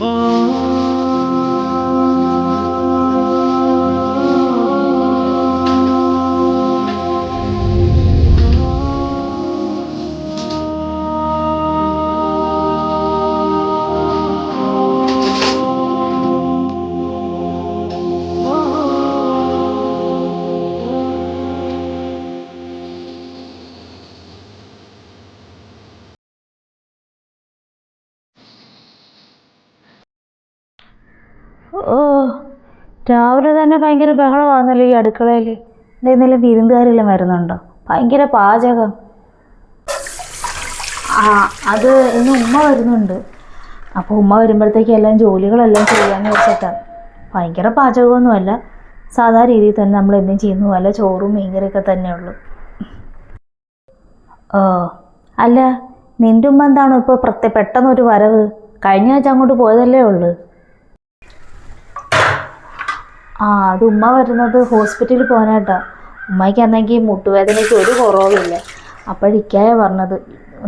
ഓ രാവിലെ തന്നെ ഭയങ്കര ബഹളമാണല്ലോ ഈ അടുക്കളയിൽ എന്തെങ്കിലും വിരുന്നുകാരെല്ലാം വരുന്നുണ്ടോ? ഭയങ്കര പാചകം. ആ അത് ഇന്ന് ഉമ്മ വരുന്നുണ്ട്. അപ്പോൾ ഉമ്മ വരുമ്പോഴത്തേക്ക് എല്ലാം ജോലികളെല്ലാം ചെയ്യാമെന്ന് വെച്ചിട്ടാണ് ഭയങ്കര പാചകമൊന്നുമല്ല. സാധാരണ രീതിയിൽ തന്നെ നമ്മൾ എന്തും ചെയ്യുന്ന. പോലെ ചോറും മീൻകറിയൊക്കെ തന്നെ ഉള്ളൂ. ഓ അല്ല നിന്റെ ഉമ്മ എന്താണ് ഇപ്പോൾ പ്രത്യേക പെട്ടെന്നൊരു വരവ്? കഴിഞ്ഞ ആഴ്ച അങ്ങോട്ട് പോയതല്ലേ ഉള്ളൂ. ആ അത് ഉമ്മ വരുന്നത് ഹോസ്പിറ്റലിൽ പോകാനായിട്ടാ ഉമ്മയ്ക്കാണെങ്കിൽ മുട്ടുവേദനയ്ക്ക് ഒരു കുറവില്ല അപ്പോഴിക്കായ പറഞ്ഞത്.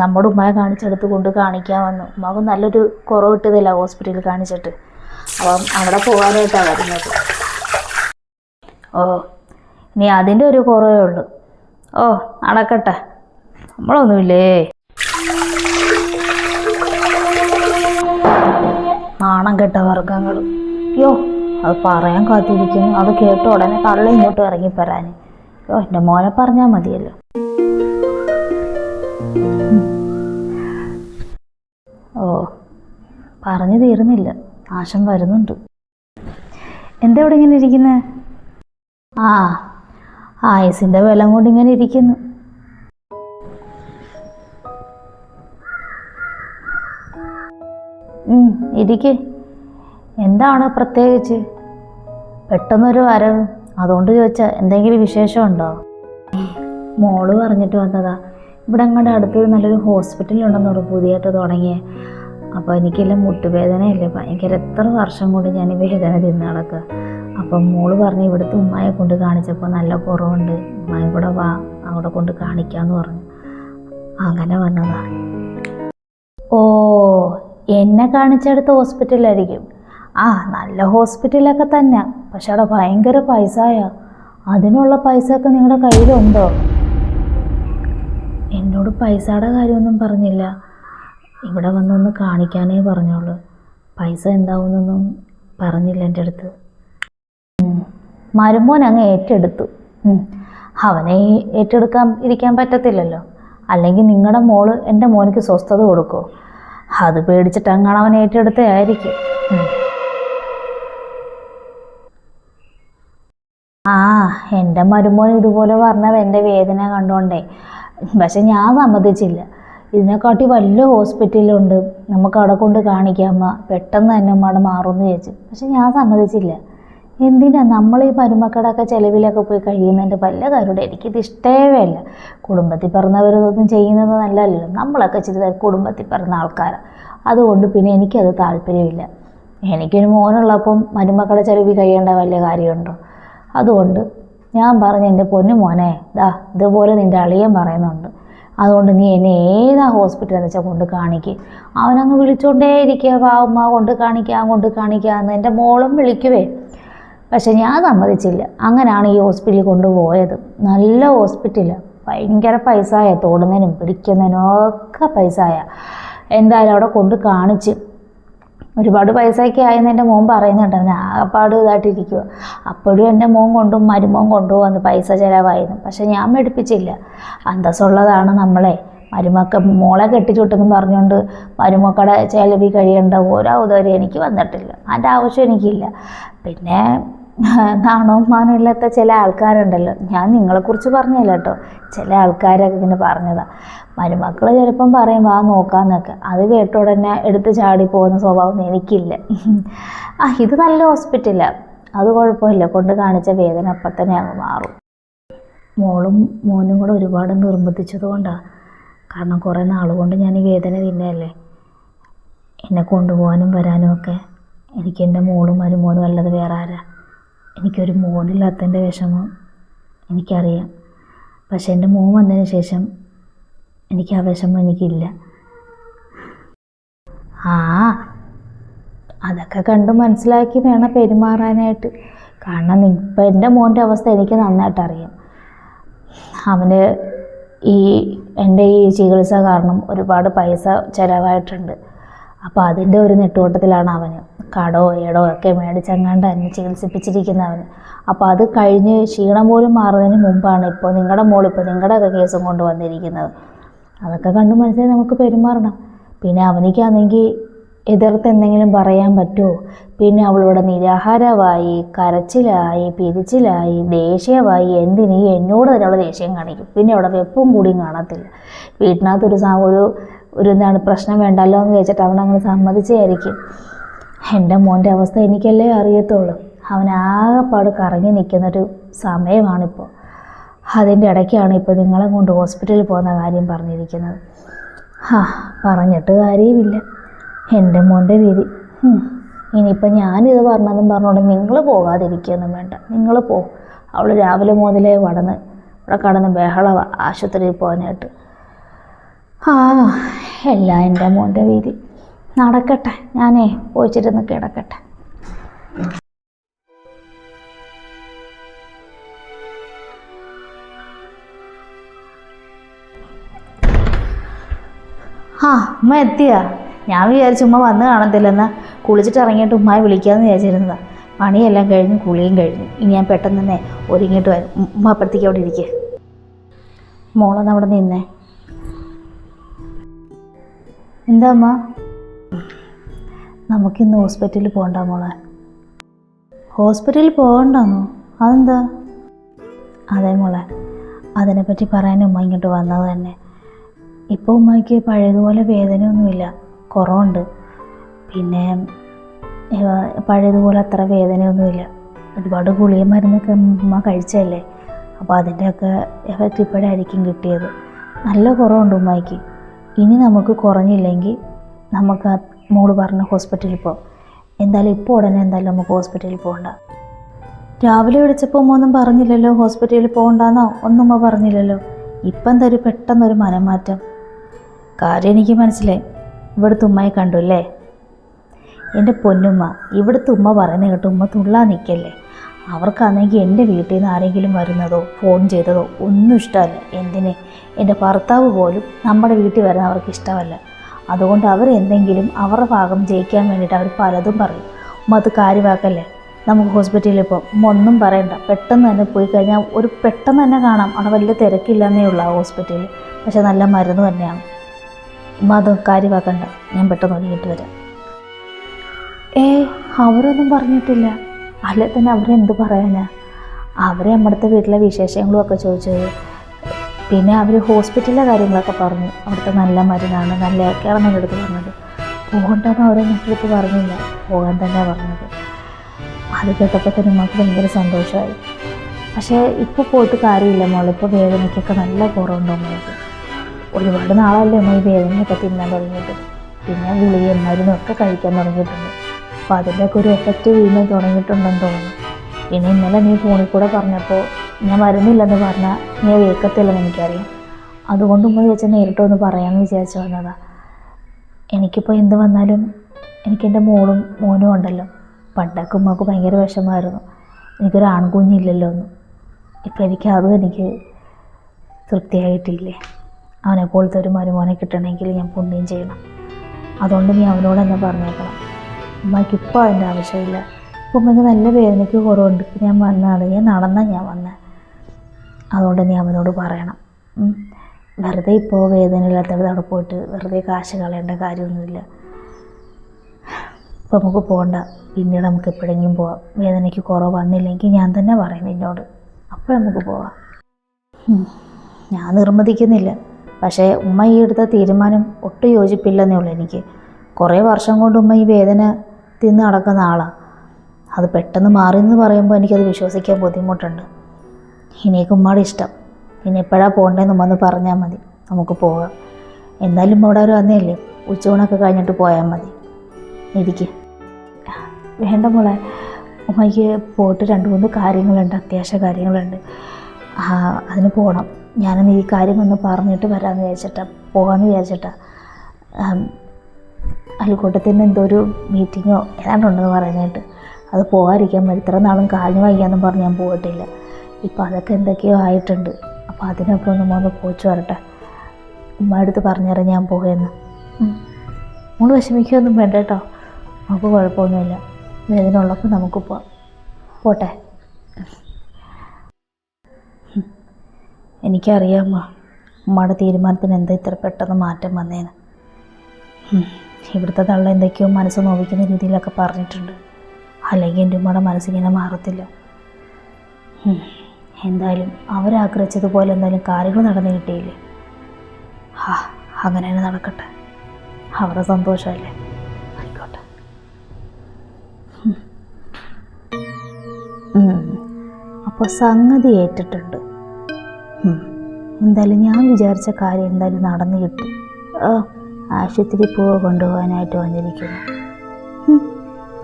നമ്മുടെ ഉമ്മയെ കാണിച്ചെടുത്ത് കൊണ്ട് കാണിക്കാൻ വന്നു. ഉമ്മക്ക് നല്ലൊരു കുറവ് കിട്ടിയതില്ല ഹോസ്പിറ്റലിൽ കാണിച്ചിട്ട്. അപ്പം അവിടെ പോകാനായിട്ടാണ് വരുന്നത്. ഓ ഇനി അതിന്റെ ഒരു കുറവേ ഉള്ളൂ. ഓ നടക്കട്ടെ. നമ്മളൊന്നുമില്ലേ? നാണം കെട്ട വർഗങ്ങൾ യോ അത് പറയാൻ കാത്തിരിക്കുന്നു. അത് കേട്ട ഉടനെ തള്ള ഇങ്ങോട്ട് ഇറങ്ങിപ്പരാൻ ഓ എന്റെ മോനെ പറഞ്ഞാൽ മതിയല്ലോ. ഓ പറഞ്ഞു തീർന്നില്ല. നാശം വരുന്നുണ്ട്. എന്താ ഇവിടെ ഇങ്ങനെ ഇരിക്കുന്നത് ആ ആയുസിന്റെ വെള്ളം കൊണ്ട് ഇങ്ങനെ ഇരിക്കുന്നു. ഇരിക്ക്. എന്താണ് പ്രത്യേകിച്ച്? പെട്ടെന്നൊരു വരവ്. അതുകൊണ്ട് ചോദിച്ചാൽ എന്തെങ്കിലും വിശേഷമുണ്ടോ? മോൾ പറഞ്ഞിട്ട് വന്നതാ. ഇവിടെ അങ്ങോട്ട് അടുത്ത് നല്ലൊരു ഹോസ്പിറ്റലുണ്ടെന്ന് പറഞ്ഞു പുതിയതായിട്ട് തുടങ്ങിയ. അപ്പോൾ എനിക്കെല്ലാം മുട്ടുവേദനയല്ലേ? ഭയങ്കര എത്ര വർഷം കൊണ്ട് ഞാൻ ഈ വേദന തിന്ന് നടക്കുക അപ്പം മോൾ പറഞ്ഞ് ഇവിടുത്തെ ഉമ്മായെ കൊണ്ട് കാണിച്ചപ്പോൾ നല്ല കുറവുണ്ട്. ഉമ്മായും കൂടെ വാ അവിടെ കൊണ്ട് കാണിക്കാമെന്ന് പറഞ്ഞു. അങ്ങനെ വന്നതാണ് ഓ എന്നെ കാണിച്ചെടുത്ത ഹോസ്പിറ്റലായിരിക്കും ആ നല്ല ഹോസ്പിറ്റലൊക്കെ തന്നെ. പക്ഷെ അവിടെ ഭയങ്കര പൈസയാ. അതിനുള്ള പൈസ ഒക്കെ നിങ്ങളുടെ കയ്യിലുണ്ടോ? എന്നോട് പൈസയുടെ കാര്യമൊന്നും പറഞ്ഞില്ല. ഇവിടെ വന്നൊന്ന് കാണിക്കാനേ പറഞ്ഞോളൂ. പൈസ എന്താവുന്നൊന്നും പറഞ്ഞില്ല എന്റെ അടുത്ത്. മരുമോൻ അങ്ങ് ഏറ്റെടുത്തു. അവനെ ഏറ്റെടുക്കാൻ ഇരിക്കാൻ പറ്റത്തില്ലല്ലോ. അല്ലെങ്കിൽ നിങ്ങളുടെ മോൾ എന്റെ മോനിക്ക് സ്വസ്ഥത കൊടുക്കുമോ അത് പേടിച്ചിട്ട് അങ്ങനെ അവൻ ഏറ്റെടുത്തേ ആയിരിക്കും. എന്റെ മരുമോൻ ഇതുപോലെ പറഞ്ഞത് എന്റെ വേദന കണ്ടോണ്ടേ. പക്ഷെ ഞാൻ സമ്മതിച്ചില്ല. ഇതിനെക്കാട്ടി വലിയ ഹോസ്പിറ്റലുണ്ട് നമുക്ക് അവിടെ കൊണ്ട് കാണിക്കാമ്മ പെട്ടെന്ന് തന്നെ ഉമ്മയുടെ മാറുമെന്ന് ചോദിച്ചു പക്ഷെ ഞാൻ സമ്മതിച്ചില്ല. എന്തിനാ? നമ്മൾ ഈ മരുമക്കടൊക്കെ ചിലവിലൊക്കെ പോയി കഴിയുന്നതിന്റെ വല്ല കാര്യമുണ്ട്? എനിക്കിത് ഇഷ്ടമേ അല്ല കുടുംബത്തിൽ പിറന്നവരൊന്നും ചെയ്യുന്നത് നല്ലതല്ലോ നമ്മളൊക്കെ ഇച്ചിരി കുടുംബത്തിൽ പിറന്ന ആൾക്കാരാണ് അതുകൊണ്ട് പിന്നെ എനിക്കത് താല്പര്യമില്ല. എനിക്കൊരു മോനുള്ളപ്പം മരുമക്കളുടെ ചിലവിൽ കഴിയേണ്ട വല്ല കാര്യമുണ്ടോ? അതുകൊണ്ട് ഞാൻ പറഞ്ഞ എന്റെ പൊന്നു മോനെ ദാ ഇതുപോലെ നിന്റെ അളിയൻ പറയുന്നുണ്ട്. അതുകൊണ്ട് നീ എന്നെ ഏതാ ഹോസ്പിറ്റലെന്ന് വെച്ചാൽ കൊണ്ട് കാണിക്ക്. അവനങ്ങ് വിളിച്ചുകൊണ്ടേ ഇരിക്കുക പാവമ്മ കൊണ്ട് കാണിക്കാം കൊണ്ട് കാണിക്കാമെന്ന് എന്റെ മോളും വിളിക്കുവേ. പക്ഷെ ഞാൻ സമ്മതിച്ചില്ല. അങ്ങനെയാണ് ഈ ഹോസ്പിറ്റലിൽ കൊണ്ടുപോയത് നല്ല ഹോസ്പിറ്റലാണ് ഭയങ്കര പൈസയാ. തോടുന്നതിനും പിടിക്കുന്നതിനും ഒക്കെ പൈസയാ. എന്തായാലും അവിടെ കൊണ്ട് കാണിച്ച് ഒരുപാട് പൈസയൊക്കെ ആയെന്ന് എന്റെ മോൻ പറയുന്നുണ്ട് അവൻ ആകപ്പാട് ഇതായിട്ടിരിക്കുക അപ്പോഴും എന്റെ മോൻ കൊണ്ടും മരുമോൻ കൊണ്ടുപോകുന്നു പൈസ ചിലവായിരുന്നു. പക്ഷെ ഞാൻ മേടിപ്പിച്ചില്ല. അന്തസ്സുള്ളതാണ് നമ്മളെ. മരുമക്ക മോളെ കെട്ടിച്ചുട്ടെന്ന് പറഞ്ഞുകൊണ്ട് മരുമക്കളുടെ ചിലവി കഴിയേണ്ട ഓരോ ഉദവരും എനിക്ക് വന്നിട്ടില്ല. അതിന്റെ ആവശ്യം എനിക്കില്ല. പിന്നെ നാണവും ഇല്ലാത്ത ചില ആൾക്കാരുണ്ടല്ലോ. ഞാൻ നിങ്ങളെക്കുറിച്ച് പറഞ്ഞല്ല കേട്ടോ. ചില ആൾക്കാരൊക്കെ ഇങ്ങനെ പറഞ്ഞതാ. മരുമക്കൾ ചിലപ്പം പറയും വാ നോക്കാന്നൊക്കെ. അത് കേട്ട ഉടനെ എടുത്ത് ചാടി പോകുന്ന സ്വഭാവം എനിക്കില്ല. ആ ഇത് നല്ല ഹോസ്പിറ്റലാണ് അത് കുഴപ്പമില്ല. കൊണ്ട് കാണിച്ച വേദന അപ്പം തന്നെ അങ്ങ് മാറും. മോളും മോനും കൂടെ ഒരുപാട് നിർബന്ധിച്ചത് കൊണ്ടാണ് കാരണം കുറേ നാൾ കൊണ്ട് ഞാൻ ഈ വേദന തിന്നല്ലേ എന്നെ കൊണ്ടുപോകാനും വരാനും ഒക്കെ. എനിക്ക് എന്റെ മോളും മരുമോനും അല്ലാതെ വേറെ ആരാ? എനിക്കൊരു മോനില്ലാത്തതിന്റെ വിഷമം എനിക്കറിയാം. പക്ഷേ എന്റെ മോൻ വന്നതിന് ശേഷം എനിക്ക് ആ വിഷമം എനിക്കില്ല. ആ അതൊക്കെ കണ്ട് മനസ്സിലാക്കി വേണം പെരുമാറാനായിട്ട്. കാരണം ഇപ്പം എന്റെ മോന്റെ അവസ്ഥ എനിക്ക് നന്നായിട്ട് അറിയാം അവന് ഈ എന്റെ ഈ ചികിത്സ കാരണം ഒരുപാട് പൈസ ചിലവായിട്ടുണ്ട്. അപ്പോൾ അതിന്റെ ഒരു നെട്ടോട്ടത്തിലാണ് അവന്. കടോ ഏടോ ഒക്കെ മേടിച്ചങ്ങാണ്ട് എന്നെ ചികിത്സിപ്പിച്ചിരിക്കുന്ന അവന് അപ്പോൾ അത് കഴിഞ്ഞ് ക്ഷീണം പോലും മാറുന്നതിന് മുമ്പാണ് ഇപ്പോൾ നിങ്ങളുടെ മോളിപ്പോൾ നിങ്ങളുടെ ഒക്കെ കേസും കൊണ്ട് വന്നിരിക്കുന്നത്. അതൊക്കെ കണ്ട് മനസ്സിൽ നമുക്ക് പെരുമാറണം. പിന്നെ അവനിക്കാണെങ്കിൽ എതിർത്ത് എന്തെങ്കിലും പറയാൻ പറ്റുമോ പിന്നെ അവളിവിടെ നിരാഹാരമായി കരച്ചിലായി പിരിച്ചിലായി ദേഷ്യമായി എന്തിനീ എന്നോട് തന്നെ അവൾ ദേഷ്യം കാണിക്കും. പിന്നെ അവിടെ വെപ്പും കൂടിയും കാണത്തില്ല. വീട്ടിനകത്തൊരു ഒരു ഒരു എന്താണ് പ്രശ്നം വേണ്ടല്ലോ എന്ന് ചോദിച്ചിട്ട് അവൻ അങ്ങനെ സമ്മതിച്ചായിരിക്കും എന്റെ മോന്റെ അവസ്ഥ എനിക്കല്ലേ അറിയത്തുള്ളൂ. അവൻ ആകെപ്പാട് കറങ്ങി നിൽക്കുന്നൊരു സമയമാണിപ്പോൾ. അതിന്റെ ഇടയ്ക്കാണ് ഇപ്പോൾ നിങ്ങളെ കൊണ്ട് ഹോസ്പിറ്റലിൽ പോകുന്ന കാര്യം പറഞ്ഞിരിക്കുന്നത്. ആ പറഞ്ഞിട്ട് കാര്യമില്ല. എന്റെ മോന്റെ വിധി. ഇനിയിപ്പോൾ ഞാനിത് പറഞ്ഞതും പറഞ്ഞോണ്ട് നിങ്ങൾ പോകാതിരിക്കുകയൊന്നും വേണ്ട. നിങ്ങൾ പോ. അവൾ രാവിലെ മുതലേ വടന്ന് ഇവിടെ കടന്ന് ബഹളവ ആശുപത്രിയിൽ പോകാനായിട്ട്. ആ എല്ലാം എന്റെ മോന്റെ വീതി. നടക്കട്ടെ ഞാനേ പോയിച്ചിരുന്ന് കിടക്കട്ടെ. ആ ഉമ്മ എത്തിയാ? ഞാൻ വിചാരിച്ചു ഉമ്മ വന്ന് കാണത്തില്ലെന്ന്. കുളിച്ചിട്ട് ഇറങ്ങിയിട്ട് ഉമ്മയെ വിളിക്കാമെന്ന് വിചാരിച്ചിരുന്നതാ. പണിയെല്ലാം കഴിഞ്ഞ് കുളിയും കഴിഞ്ഞു. ഇനി ഞാൻ പെട്ടെന്ന് തന്നെ ഒരുങ്ങിയിട്ട് വരും. ഉമ്മ അപ്പുറത്തേക്ക് അവിടെ ഇരിക്കുക മോളൊന്ന് അവിടെ നിന്നേ. എന്താ അമ്മ? നമുക്കിന്ന് ഹോസ്പിറ്റലിൽ പോകണ്ട മോളെ. ഹോസ്പിറ്റലിൽ പോകണ്ടെന്നോ? അതെന്താ? അതെ മോളെ അതിനെപ്പറ്റി പറയാൻ ഉമ്മ ഇങ്ങോട്ട് വന്നത് തന്നെ. ഇപ്പോൾ ഉമ്മയ്ക്ക് പഴയതുപോലെ വേദനയൊന്നുമില്ല കുറവുണ്ട്. പിന്നെ പഴയതുപോലെ അത്ര വേദനയൊന്നുമില്ല. ഒരുപാട് ഗുളിക മരുന്നൊക്കെ ഉമ്മ കഴിച്ചല്ലേ അപ്പോൾ അതിന്റെയൊക്കെ എഫക്റ്റ് ഇപ്പോഴായിരിക്കും കിട്ടിയത്. നല്ല കുറവുണ്ട് ഉമ്മയ്ക്ക്. ഇനി നമുക്ക് കുറഞ്ഞില്ലെങ്കിൽ നമുക്ക് ആ മോൾ പറഞ്ഞ ഹോസ്പിറ്റലിൽ പോകാം എന്തായാലും ഇപ്പോൾ ഉടനെ എന്തായാലും നമുക്ക് ഹോസ്പിറ്റലിൽ പോകണ്ട. രാവിലെ വിളിച്ചപ്പോൾ ഒന്നും പറഞ്ഞില്ലല്ലോ ഹോസ്പിറ്റലിൽ പോകണ്ടെന്നോ? ഒന്നും പറഞ്ഞില്ലല്ലോ. ഇപ്പം എന്താ ഒരു പെട്ടെന്നൊരു മനംമാറ്റം? കാര്യം എനിക്ക് മനസ്സിലായി. ഇവിടുത്തെ ഉമ്മയെ കണ്ടു അല്ലേ? എന്റെ പൊന്നുമ്മ ഇവിടുത്തെ ഉമ്മ പറയുന്ന കേട്ട് ഉമ്മ തുള്ളാൻ നിൽക്കല്ലേ? അവർക്കാണെങ്കിൽ എന്റെ വീട്ടിൽ നിന്ന് ആരെങ്കിലും വരുന്നതോ ഫോൺ ചെയ്തതോ ഒന്നും ഇഷ്ടമല്ല. എന്തിന്? എന്റെ ഭർത്താവ് പോലും നമ്മുടെ വീട്ടിൽ വരുന്ന അവർക്ക് ഇഷ്ടമല്ല. അതുകൊണ്ട് അവർ എന്തെങ്കിലും അവരുടെ ഭാഗം ജയിക്കാൻ വേണ്ടിയിട്ട് അവർ പലതും പറയും. ഉമ്മ അത് കാര്യമാക്കല്ലേ? നമുക്ക് ഹോസ്പിറ്റലിൽ പോകാം. ഉമ്മ ഒന്നും പറയണ്ട. പെട്ടെന്ന് തന്നെ പോയി കഴിഞ്ഞാൽ ഒരു പെട്ടെന്ന് തന്നെ കാണാം. അവിടെ വലിയ തിരക്കില്ലെന്നേ ഉള്ളൂ ആ ഹോസ്പിറ്റലിൽ പക്ഷെ നല്ല മരുന്ന് തന്നെയാണ്. ഉമ്മ അത് കാര്യമാക്കണ്ട. ഞാൻ പെട്ടെന്ന് ഒരുങ്ങിയിട്ട് വരാം. ഏ അവരൊന്നും പറഞ്ഞിട്ടില്ല. അല്ലെ തന്നെ അവരെന്ത് പറയാനാ? അവരെ നമ്മുടെ വീട്ടിലെ വിശേഷങ്ങളും ഒക്കെ ചോദിച്ചത് പിന്നെ അവർ ഹോസ്പിറ്റലിലെ കാര്യങ്ങളൊക്കെ പറഞ്ഞു. അവിടുത്തെ നല്ല മരുന്നാണ് നല്ല ഏക്കാണെന്ന് എന്റെ അടുത്ത് പറഞ്ഞത്. പോകണ്ടെന്ന് അവരൊന്നും എടുത്ത് പറഞ്ഞില്ല. പോകാൻ തന്നെ പറഞ്ഞത്. അത് കേട്ടപ്പോൾ തന്നെ നമുക്ക് ഭയങ്കര സന്തോഷമായി. പക്ഷേ ഇപ്പോൾ പോയിട്ട് കാര്യമില്ല മോളിപ്പോൾ വേദനയ്ക്കൊക്കെ നല്ല കുറവുണ്ടോ മോൾക്ക്. ഒരുപാട് നാളല്ലേ അമ്മ ഈ വേദനയൊക്കെ തിന്നാൻ തുടങ്ങിയിട്ട്. പിന്നെ ഗുളികയും മരുന്നൊക്കെ കഴിക്കാൻ തുടങ്ങിയിട്ടുണ്ട്. അപ്പോൾ അതിന്റെയൊക്കെ ഒരു എഫക്റ്റ് വീണ്ടും തുടങ്ങിയിട്ടുണ്ടെന്ന് തോന്നുന്നു. പിന്നെ ഇന്നലെ നീ ഫോണിൽ കൂടെ പറഞ്ഞപ്പോൾ ഞാൻ വരുന്നില്ലെന്ന് പറഞ്ഞാൽ നീ വേക്കത്തില്ലെന്ന് എനിക്കറിയാം. അതുകൊണ്ട് ഉമ്മ ചോദിച്ചാൽ നേരിട്ടൊന്ന് പറയാമെന്ന് വിചാരിച്ചു വന്നതാ. എനിക്കിപ്പോൾ എന്ത് വന്നാലും എനിക്കെന്റെ മോളും മോനും ഉണ്ടല്ലോ. പണ്ടൊക്കെ ഉമ്മക്ക് ഭയങ്കര വിഷമമായിരുന്നു എനിക്കൊരു ആൺകുഞ്ഞില്ലല്ലോ ഒന്നും ഇപ്പം എനിക്ക് അതും എനിക്ക് തൃപ്തിയായിട്ടില്ലേ? അവനെ പോലത്തെ ഒരു മരുമോനെ കിട്ടണമെങ്കിൽ ഞാൻ പുണ്യം ചെയ്യണം. അതുകൊണ്ട് നീ അവനോട് തന്നെ പറഞ്ഞേക്കണം. ഉമ്മയ്ക്ക് ഇപ്പോൾ അതിന്റെ ആവശ്യമില്ല. ഇപ്പം ഉമ്മയ്ക്ക് നല്ല വേദനയ്ക്ക് കുറവുണ്ട്. ഞാൻ വന്നതാണ് ഞാൻ നടന്നാൽ ഞാൻ വന്നത് അതുകൊണ്ട് നീ അവനോട് പറയണം. വെറുതെ ഇപ്പോൾ വേദന ഇല്ലാത്തവിടെ അവിടെ പോയിട്ട് വെറുതെ കാശ് കളയേണ്ട കാര്യമൊന്നുമില്ല. ഇപ്പം നമുക്ക് പോകണ്ട പിന്നീട് നമുക്ക് എപ്പോഴെങ്കിലും പോവാം. വേദനയ്ക്ക് കുറവ് വന്നില്ലെങ്കിൽ ഞാൻ തന്നെ പറയും നിന്നോട്. അപ്പോൾ നമുക്ക് പോവാം. ഞാൻ നിർബന്ധിക്കുന്നില്ല പക്ഷേ ഉമ്മ ഈ എടുത്ത തീരുമാനം ഒട്ടും യോജിപ്പില്ലെന്നേ ഉള്ളൂ എനിക്ക്. കുറേ വർഷം കൊണ്ട് ഉമ്മ ഈ വേദന തിന്ന് നടക്കുന്ന ആളാണ് അത് പെട്ടെന്ന് മാറി എന്ന് പറയുമ്പോൾ എനിക്കത് വിശ്വസിക്കാൻ ബുദ്ധിമുട്ടുണ്ട്. ഇനിയൊക്കെ ഉമ്മയുടെ ഇഷ്ടം. ഇനി എപ്പോഴാണ് പോകേണ്ടതെന്ന് ഉമ്മ ഒന്ന് പറഞ്ഞാൽ മതി. നമുക്ക് പോകാം. ഉമ്മ ഇവിടെ ഒരു വന്നേല്ലേ? ഉച്ചയൂണൊക്കെ കഴിഞ്ഞിട്ട് പോയാൽ മതി. ഇരിക്കുക വേണ്ട മോളെ. ഉമ്മയ്ക്ക് പോയിട്ട് രണ്ട് മൂന്ന് കാര്യങ്ങളുണ്ട്. അത്യാവശ്യ കാര്യങ്ങളുണ്ട്. അതിന് പോകണം ഞാനൊന്ന് ഈ കാര്യം ഒന്ന് പറഞ്ഞിട്ട് വരാമെന്ന് വിചാരിച്ചിട്ടാണ് പോകാമെന്ന് വിചാരിച്ചിട്ടാ. ആം, അയൽക്കൂട്ടത്തിന് എന്തോ ഒരു മീറ്റിങ്ങോ ഏതാണ്ടുണ്ടെന്ന് പറയുന്നതായിട്ട് അത് പോകാതിരിക്കാൻ പറ്റും ഇത്ര നാളും കാലിന് വയ്യാന്നും പറഞ്ഞ് ഞാൻ പോയിട്ടില്ല. ഇപ്പം അതൊക്കെ എന്തൊക്കെയോ ആയിട്ടുണ്ട്. അപ്പോൾ അതിനൊപ്പം ഒന്ന് മോന്ന് പോച്ചു വരട്ടെ. ഉമ്മ അടുത്ത് പറഞ്ഞേരാം ഞാൻ പോകുമെന്ന് മൂന്ന് വിഷമിക്കുകയൊന്നും വേണ്ട കേട്ടോ. നമുക്ക് കുഴപ്പമൊന്നുമില്ല. വേദന ഉള്ളപ്പോൾ നമുക്ക് പോവാം. പോട്ടെ. എനിക്കറിയാമോ ഉമ്മയുടെ തീരുമാനത്തിന് എന്താ ഇത്ര പെട്ടെന്ന് മാറ്റം വന്നേന്ന്. ഇവിടുത്തെ തള്ള എന്തൊക്കെയോ മനസ്സ് നോവിക്കുന്ന രീതിയിലൊക്കെ പറഞ്ഞിട്ടുണ്ട്. അല്ലെങ്കിൽ എന്റെ ഉമ്മയുടെ മനസ്സിങ്ങനെ മാറത്തില്ല. എന്തായാലും അവരാഗ്രഹിച്ചതുപോലെ എന്തായാലും കാര്യങ്ങൾ നടന്നു കിട്ടിയില്ലേ? ആ അങ്ങനെ തന്നെ നടക്കട്ടെ. അവരുടെ സന്തോഷമല്ലേ? ആയിക്കോട്ടെ. അപ്പോൾ സംഗതി ഏറ്റിട്ടുണ്ട്. എന്തായാലും ഞാൻ വിചാരിച്ച കാര്യം എന്തായാലും നടന്നു കിട്ടി. ആശുപത്രി പൂവ് കൊണ്ടുപോകാനായിട്ട് വന്നിരിക്കുന്നു.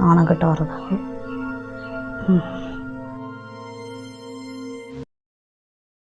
നാണം കെട്ടവർക്ക്